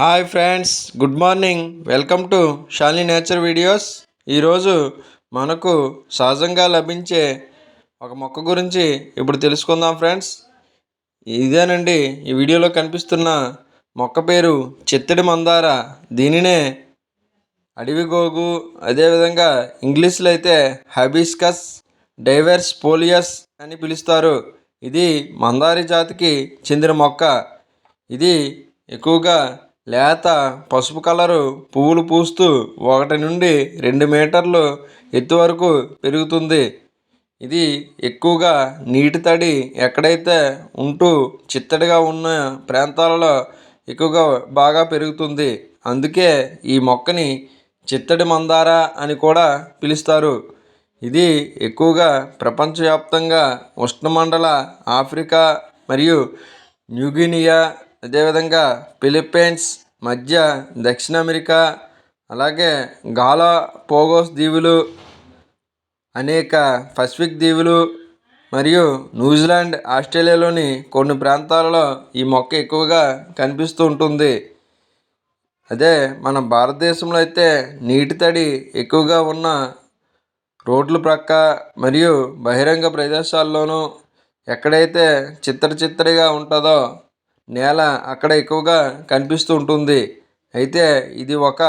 Hi friends good morning. Welcome to Shali nature videos. ఈరోజు మనకు సహజంగా లభించే ఒక మొక్క గురించి ఇప్పుడు తెలుసుకుందాం ఫ్రెండ్స్. ఇదేనండి ఈ వీడియోలో కనిపిస్తున్న మొక్క పేరు చిత్తడి మందార. దీనినే అడవి గోగు అదేవిధంగా ఇంగ్లీష్లో అయితే హబిస్కస్ డైవర్స్ పోలియస్ అని పిలుస్తారు. ఇది మందారి జాతికి చెందిన మొక్క. ఇది ఎక్కువగా లేత పసుపు కలరు పువ్వులు పూస్తూ ఒకటి నుండి రెండు మీటర్లు ఎత్తు వరకు పెరుగుతుంది. ఇది ఎక్కువగా నీటి తడి ఎక్కడైతే ఉంటూ చిత్తడిగా ఉన్న ప్రాంతాలలో ఎక్కువగా బాగా పెరుగుతుంది. అందుకే ఈ మొక్కని చిత్తడి మందార అని కూడా పిలుస్తారు. ఇది ఎక్కువగా ప్రపంచవ్యాప్తంగా ఉష్ణమండల ఆఫ్రికా మరియు న్యూగినియా అదేవిధంగా ఫిలిప్పీన్స్ మధ్య దక్షిణ అమెరికా అలాగే గాలా పోగోస్ దీవులు అనేక పసిఫిక్ దీవులు మరియు న్యూజిలాండ్ ఆస్ట్రేలియాలోని కొన్ని ప్రాంతాలలో ఈ మొక్క ఎక్కువగా కనిపిస్తూ ఉంటుంది. అదే మన భారతదేశంలో అయితే నీటి తడి ఎక్కువగా ఉన్న రోడ్ల ప్రక్క మరియు బహిరంగ ప్రదేశాల్లోనూ ఎక్కడైతే చిత్తడి చిత్తడిగా ఉంటుందో నేల అక్కడ ఎక్కువగా కనిపిస్తూ ఉంటుంది. అయితే ఇది ఒక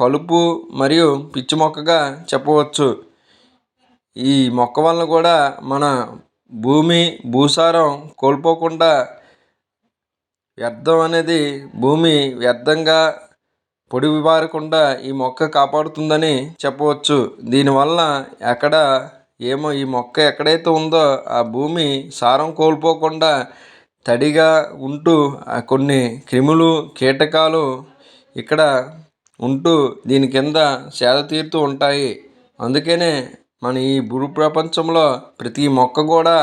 కలుపు మరియు పిచ్చి మొక్కగా చెప్పవచ్చు. ఈ మొక్క వలన కూడా మన భూమి భూసారం కోల్పోకుండా వ్యర్థం అనేది భూమి వ్యర్థంగా పొడివి బారకుండా ఈ మొక్క కాపాడుతుందని చెప్పవచ్చు. దీనివల్ల ఎక్కడ ఏమో ఈ మొక్క ఎక్కడైతే ఉందో ఆ భూమి సారం కోల్పోకుండా తడిగా ఉంటూ కొన్ని క్రిములు కీటకాలు ఇక్కడ ఉంటూ దీని కింద సేద తీరుతూ ఉంటాయి. అందుకనే మన ఈ భూ ప్రపంచంలో ప్రతి మొక్క కూడా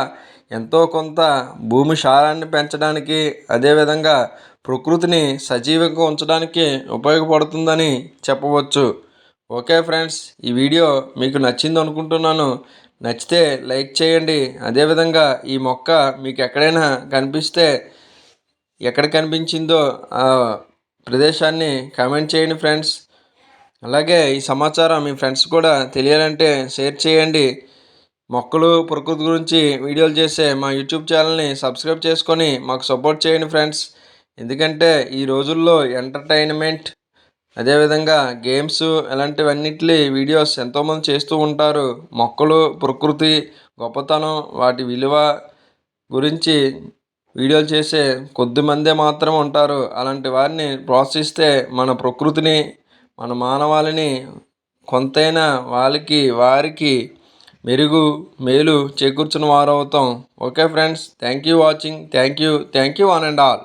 ఎంతో కొంత భూమి సారాన్ని పెంచడానికి అదేవిధంగా ప్రకృతిని సజీవంగా ఉంచడానికి ఉపయోగపడుతుందని చెప్పవచ్చు. ఓకే ఫ్రెండ్స్ ఈ వీడియో మీకు నచ్చింది అనుకుంటున్నాను. నచ్చితే లైక్ చేయండి. అదేవిధంగా ఈ మొక్క మీకు ఎక్కడైనా కనిపిస్తే ఎక్కడ కనిపించిందో ఆ ప్రదేశాన్ని కామెంట్ చేయండి ఫ్రెండ్స్. అలాగే ఈ సమాచారం మీ ఫ్రెండ్స్ కూడా తెలియాలంటే షేర్ చేయండి. మొక్కలు ప్రకృతి గురించి వీడియోలు చేసే మా యూట్యూబ్ ఛానల్ని సబ్స్క్రైబ్ చేసుకొని మాకు సపోర్ట్ చేయండి ఫ్రెండ్స్. ఎందుకంటే ఈ రోజుల్లో ఎంటర్టైన్మెంట్ అదేవిధంగా గేమ్స్ ఇలాంటివన్నిటి వీడియోస్ ఎంతోమంది చేస్తూ ఉంటారు. మొక్కలు ప్రకృతి గొప్పతనం వాటి విలువ గురించి వీడియోలు చేసే కొద్దిమందే మాత్రం ఉంటారు. అలాంటి వారిని ప్రోత్సహిస్తే మన ప్రకృతిని మన మానవాళిని కొంతైనా వాళ్ళకి వారికి మెరుగు మేలు చేకూర్చిన వారవుతాం. Okay friends thank you watching thank you thank you one and all.